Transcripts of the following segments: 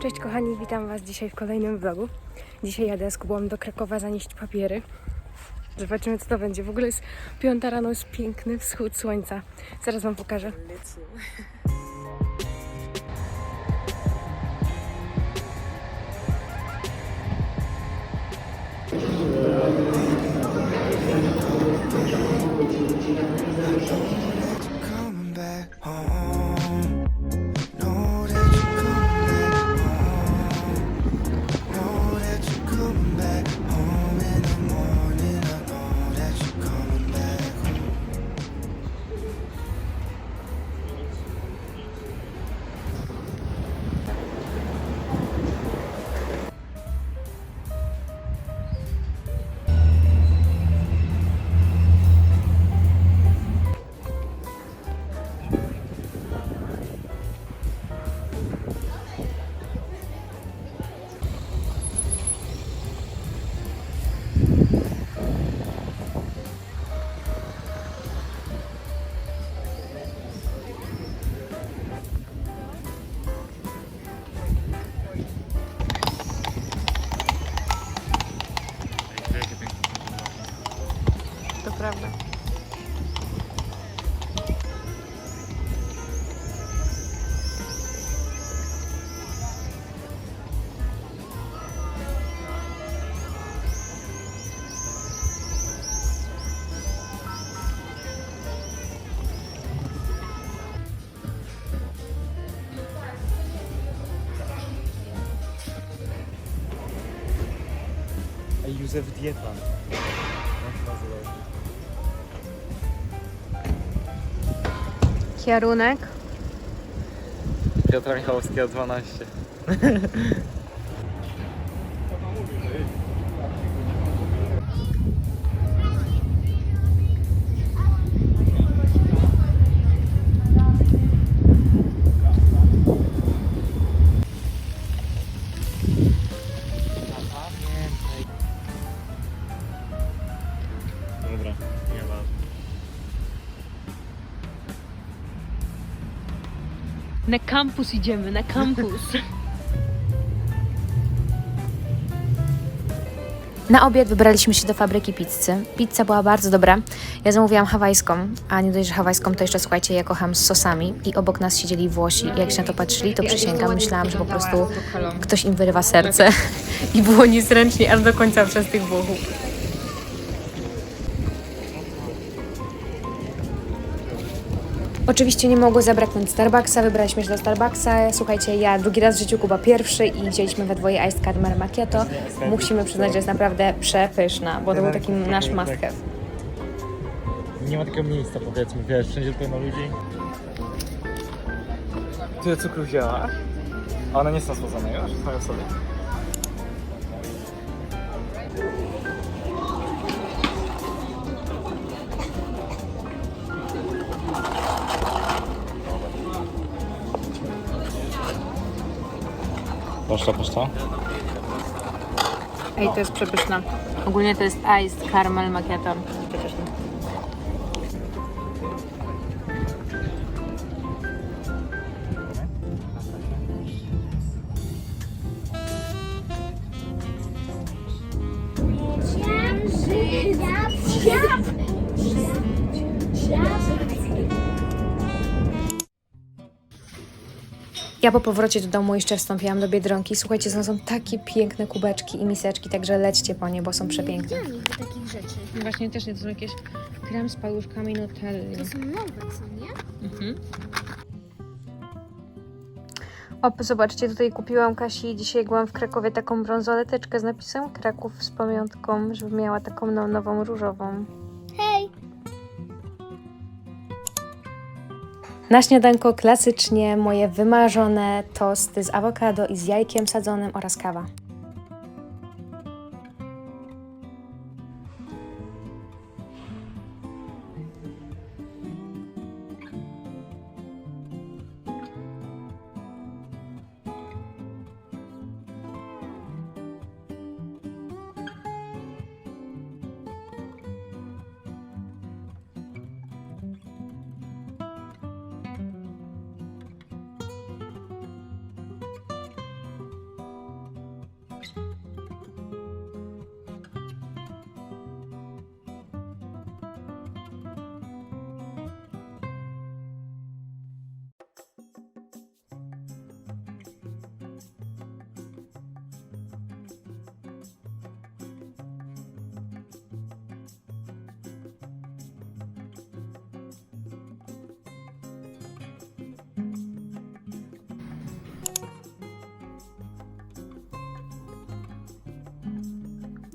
Cześć kochani, witam Was dzisiaj w kolejnym vlogu. Dzisiaj jadę z Kubą do Krakowa zanieść papiery. Zobaczymy co to będzie. W ogóle jest piąta rano, jest piękny wschód słońca. Zaraz Wam pokażę. coming prawda. Józef Dieta. Kierunek. Piotra Michałowskiego 12. Na kampus idziemy, na kampus. Na obiad wybraliśmy się do fabryki pizzy. Pizza była bardzo dobra. Ja zamówiłam hawajską, a nie dość, że hawajską, to jeszcze słuchajcie, ja kocham z sosami. I obok nas siedzieli Włosi. I jak się na to patrzyli, to przysięgam, myślałam, że po prostu ktoś im wyrywa serce. I było niezręcznie aż do końca przez tych Włochów. Oczywiście nie mogło zabraknąć Starbucksa, wybraliśmy się do Starbucksa. Słuchajcie, ja drugi raz w życiu, Kuba pierwszy i wzięliśmy we dwoje Iced Caramel Macchiato. Musimy przyznać, że jest naprawdę przepyszna, bo to był taki nasz must have. Nie ma takiego miejsca, powiedzmy, wiesz, wszędzie pełno ludzi. Tyle cukru wzięłaś? A one nie są słodzone już? Stoją sobie. Poszła, poszła. Ej, to jest przepyszna. Ogólnie to jest Iced Caramel Macchiato. Przepyszna. Ja po powrocie do domu jeszcze wstąpiłam do Biedronki. Słuchajcie, są takie piękne kubeczki i miseczki, także lećcie po nie, bo są przepiękne. Nie mam takich rzeczy. Właśnie też nie, to są jakieś krem z paluszkami Nutelli. To są nowe, co nie? O, zobaczcie, tutaj kupiłam Kasi dzisiaj byłam w Krakowie taką brązoleteczkę z napisem Kraków z pamiątką, żeby miała taką no, nową różową. Na śniadanko klasycznie moje wymarzone tosty z awokado i z jajkiem sadzonym oraz kawa.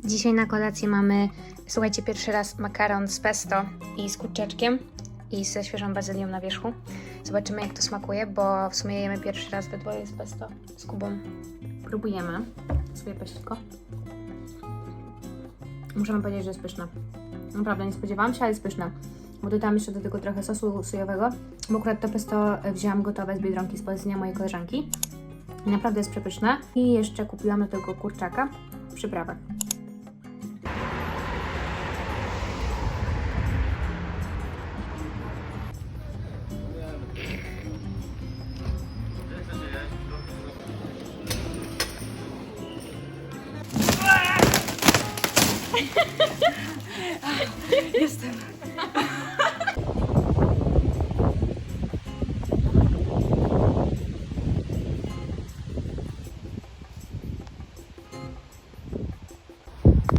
Dzisiaj na kolację mamy, słuchajcie, pierwszy raz makaron z pesto i z kurczaczkiem i ze świeżą bazylią na wierzchu. Zobaczymy jak to smakuje, bo w sumie jemy pierwszy raz we dwoje z pesto z Kubą. Próbujemy sobie peściko. Muszę wam powiedzieć, że jest pyszne. Naprawdę nie spodziewałam się, ale jest pyszne. Bo dodałam jeszcze do tego trochę sosu sojowego, bo akurat to pesto wzięłam gotowe z Biedronki z polecenia mojej koleżanki. Naprawdę jest przepyszne. I jeszcze kupiłam do tego kurczaka w przyprawach.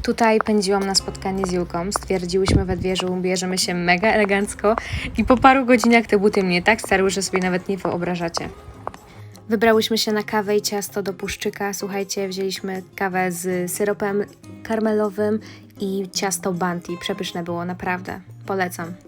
Tutaj pędziłam na spotkanie z Julką. Stwierdziłyśmy we dwie, że ubierzemy się mega elegancko i po paru godzinach te buty mnie tak starły, że sobie nawet nie wyobrażacie. Wybrałyśmy się na kawę i ciasto do puszczyka. Słuchajcie, wzięliśmy kawę z syropem karmelowym i ciasto Banti. Przepyszne było, naprawdę. Polecam.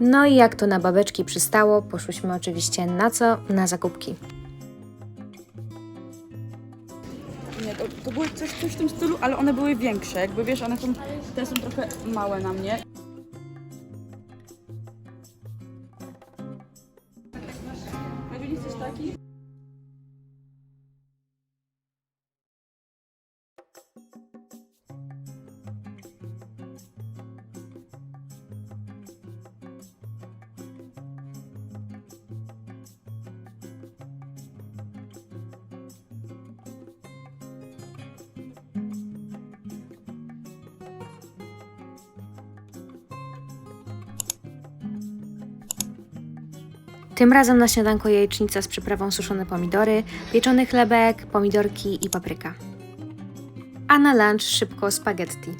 No i jak to na babeczki przystało, poszłyśmy oczywiście na co? Na zakupki. Nie, to, to były coś, coś w tym stylu, ale one były większe. Jakby wiesz, one są, te są trochę małe na mnie. Madziu, nie chcesz taki? Tym razem na śniadanko jajecznica z przyprawą suszone pomidory, pieczony chlebek, pomidorki i papryka. A na lunch szybko spaghetti.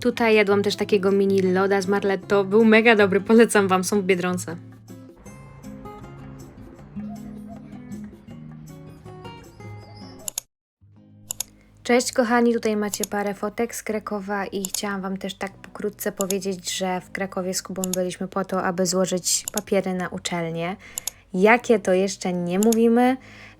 Tutaj jadłam też takiego mini loda z marletto. Był mega dobry, polecam wam, są w Biedronce. Cześć kochani, tutaj macie parę fotek z Krakowa i chciałam Wam też tak pokrótce powiedzieć, że w Krakowie z Kubą byliśmy po to, aby złożyć papiery na uczelnię. Jakie to jeszcze nie mówimy.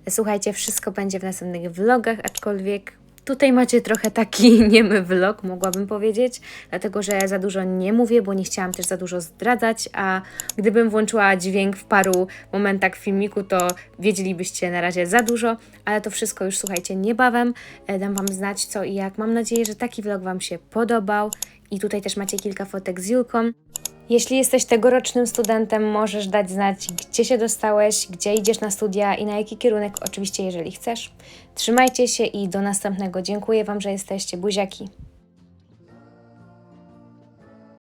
Słuchajcie, wszystko będzie w następnych vlogach, aczkolwiek tutaj macie trochę taki niemy vlog, mogłabym powiedzieć, dlatego że za dużo nie mówię, bo nie chciałam też za dużo zdradzać, a gdybym włączyła dźwięk w paru momentach filmiku, to wiedzielibyście na razie za dużo, ale to wszystko już słuchajcie niebawem. E, Dam Wam znać co i jak. Mam nadzieję, że taki vlog Wam się podobał i tutaj też macie kilka fotek z Julką. Jeśli jesteś tegorocznym studentem, możesz dać znać, gdzie się dostałeś, gdzie idziesz na studia i na jaki kierunek, oczywiście, jeżeli chcesz. Trzymajcie się i do następnego. Dziękuję Wam, że jesteście. Buziaki.